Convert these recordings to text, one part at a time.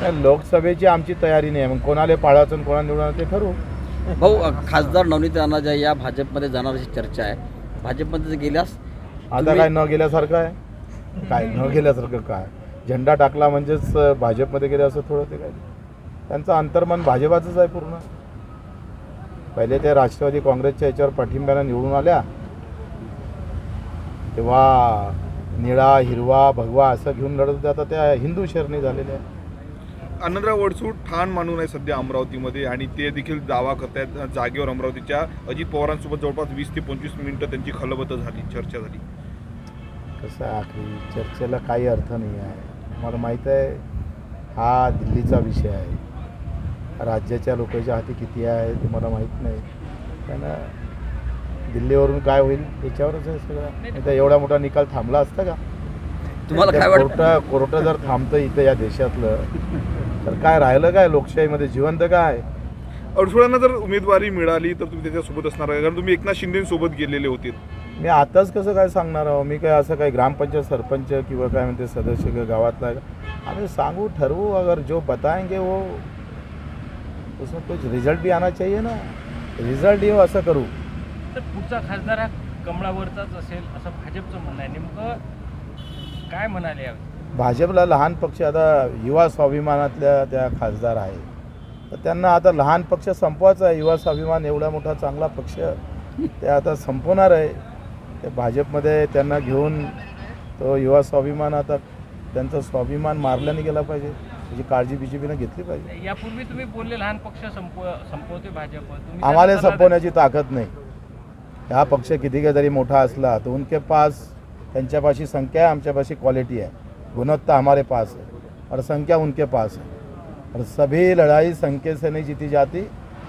नाही, लोकसभेची आमची तयारी नाही मग कोणाला पाळायचं आणि कोणाला निवडणार ते ठरवू. भाऊ खासदार नवनीत राणा ज्या या भाजपमध्ये जाणार अशी चर्चा आहे. भाजपमध्ये जर गेल्यास आता काय न गेल्यासारखं आहे? काय न गेल्यासारखं काय? झेंडा टाकला म्हणजेच भाजपमध्ये गेले असं थोडं ते काय? त्यांचं अंतर्मन भाजपाचंच आहे पूर्ण. पहिले ते राष्ट्रवादी काँग्रेसच्या याच्यावर पाठिंब्यानं निवडून आल्या. तेव्हा निळा हिरवा भगवा असं घेऊन लढत होते. आता त्या हिंदू शरणी झालेल्या आहे आनंदराव वडसूट ठाण मानून आहे सध्या अमरावतीमध्ये आणि ते देखील दावा करतायत जागेवर अमरावतीच्या अजित पवारांसोबत जवळपास वीस ते पंचवीस मिनिटं त्यांची खलबत झाली चर्चा झाली. कसं आहे आखरी? चर्चेला काही अर्थ नाही आहे. मला माहीत आहे हा दिल्लीचा विषय आहे. राज्याच्या लोकांच्या हाती किती आहे ते मला माहीत नाही. त्यानं दिल्लीवरून काय होईल याच्यावरच आहे सगळं. एवढा मोठा निकाल थांबला असता का? तुम्हाला काय वाटतं? कोर्ट कोर्ट जर थांबतं इथं या देशातलं तर काय राहिलं काय? लोकशाहीमध्ये जिवंत काय? अडसुळांना जर उमेदवारी मिळाली तर तुम्ही त्याच्यासोबत असणार आहे. कारण तुम्ही एकनाथ शिंदेसोबत गेलेले होते. मी आताच कसं काय सांगणार आहो? मी काय असं काय ग्रामपंचायत सरपंच किंवा काय म्हणते सदस्य किंवा गावातला? आम्ही सांगू ठरवू. अगर जो बताएंगे वो उसमें कुछ रिजल्ट भी आना चाहिए ना. रिजल्ट येऊ असं करू. तर पुढचा खासदार हा कमळावरचाच असेल असं भाजपचं म्हणणं आहे. नेमकं काय म्हणाले यावेळी? भाजपला लहान पक्ष आता युवा स्वाभिमानातल्या त्या खासदार आहे तर त्यांना आता लहान पक्ष संपवायचा आहे. युवा स्वाभिमान एवढा मोठा चांगला पक्ष ते आता संपवणार आहे. ते भाजपमध्ये त्यांना घेऊन तो युवा स्वाभिमान आता त्यांचा स्वाभिमान मारला नाही गेला पाहिजे. त्याची काळजी बी जे पीनं घेतली पाहिजे. यापूर्वी तुम्ही बोलले लहान पक्ष संपव संपवते भाजप. तुम्ही आम्हाला संपवण्याची ताकद नाही. हा पक्ष किती जरी मोठा असला तो उनके पास त्यांच्यापाशी संख्या आहे आमच्यापाशी क्वालिटी आहे. गुणवत्ता हमारे पास है और संख्या उनके पास है। और सभी लड़ाई संख्या से नहीं जीती जाती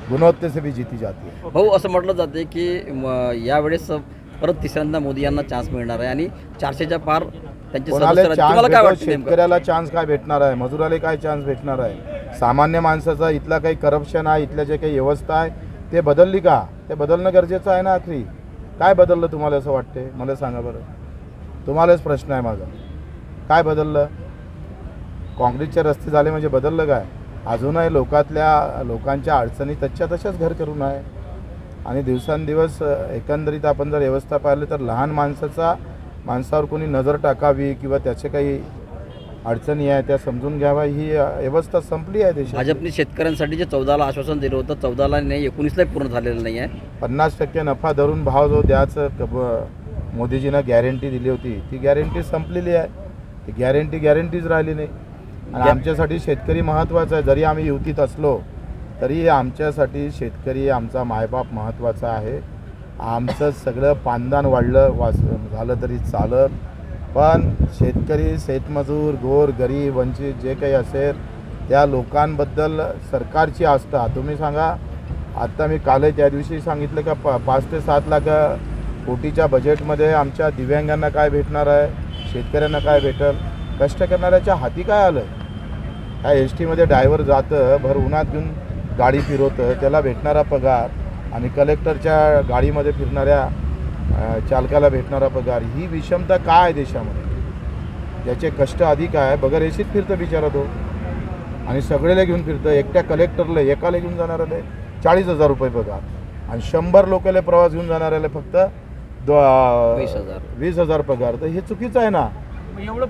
गुणवत्ते से भी जीती जाती है। भाऊ असं म्हटलं जाते की म, यावेळेस परत तिसऱ्यांदा मोदी यांना चान्स मिळणार आहे आणि चारशेच्या पार त्यांचे कोणाला सदस्य राहतील. चान्स तुम्हाला काय भेटो वाटतं नेमकं? शेतकऱ्याला चान्स काय भेटणार आहे? मजुराला काय चान्स भेटणार आहे? सामान्य माणसाचा इथला काही करप्शन आहे इथल्या जे काही व्यवस्था आहे ते बदलली का? ते बदलणं गरजेचं आहे ना आखरी? काय बदललं तुम्हाला असं वाटते मला सांगा बरं. तुम्हालाच प्रश्न आहे माझा. काय बदललं? काँग्रेसचे रस्ते झाले म्हणजे बदललं काय? अजूनही लोकातल्या लोकांच्या अडचणी तशा तशाच घर करून आहे. आणि दिवसांदिवस एकंदरीत आपण जर व्यवस्था पाहिली तर लहान माणसाचा माणसावर कोणी नजर टाकावी किंवा त्याचे काही अडचणी आहे त्या समजून घ्यावा ही व्यवस्था संपली आहे देशात भाजपने शेतकऱ्यांसाठी जे चौदाला आश्वासन दिलं होतं चौदाला नाही एकोणीसला पूर्ण झालेलं नाही आहे. पन्नास टक्के नफा धरून भाव जो ब- मोदीजीनं गॅरंटी दिली होती ती गॅरंटी संपलेली आहे. गॅरंटी गॅरंटीच राहिली नाही. आणि आमच्यासाठी शेतकरी महत्त्वाचा आहे. जरी आम्ही युतीत असलो तरी आमच्यासाठी शेतकरी आमचा मायबाप महत्त्वाचा आहे. आमचं सगळं पानदान वाढलं वास झालं तरी चालत. पण शेतकरी शेतमजूर गोर गरीब वंचित जे काही असेल त्या लोकांबद्दल सरकारची आस्था. तुम्ही सांगा आत्ता मी कालही त्या दिवशी सांगितलं का पा पाच ते सात लाख कोटीच्या बजेटमध्ये आमच्या दिव्यांगांना काय भेटणार आहे? शेतकऱ्यांना काय भेटल? कष्ट करणाऱ्याच्या हाती काय आलं? काय एस टीमध्ये ड्रायव्हर जातं भर उन्हात घेऊन गाडी फिरवतं त्याला भेटणारा पगार आणि कलेक्टरच्या गाडीमध्ये फिरणाऱ्या चालकाला भेटणारा पगार ही विषमता काय आहे देशामध्ये? ज्याचे कष्ट अधिक आहे बगर एसीत फिरतं बिचारा तो. आणि सगळेला घेऊन फिरतं एकट्या कलेक्टरला एकाला घेऊन जाणाऱ्याला चाळीस हजार रुपये पगार. आणि शंभर लोकाला प्रवास घेऊन जाणाऱ्याला फक्त वीस हजार. वीस हजार पगार. तर हे चुकीचं आहे ना. एवढं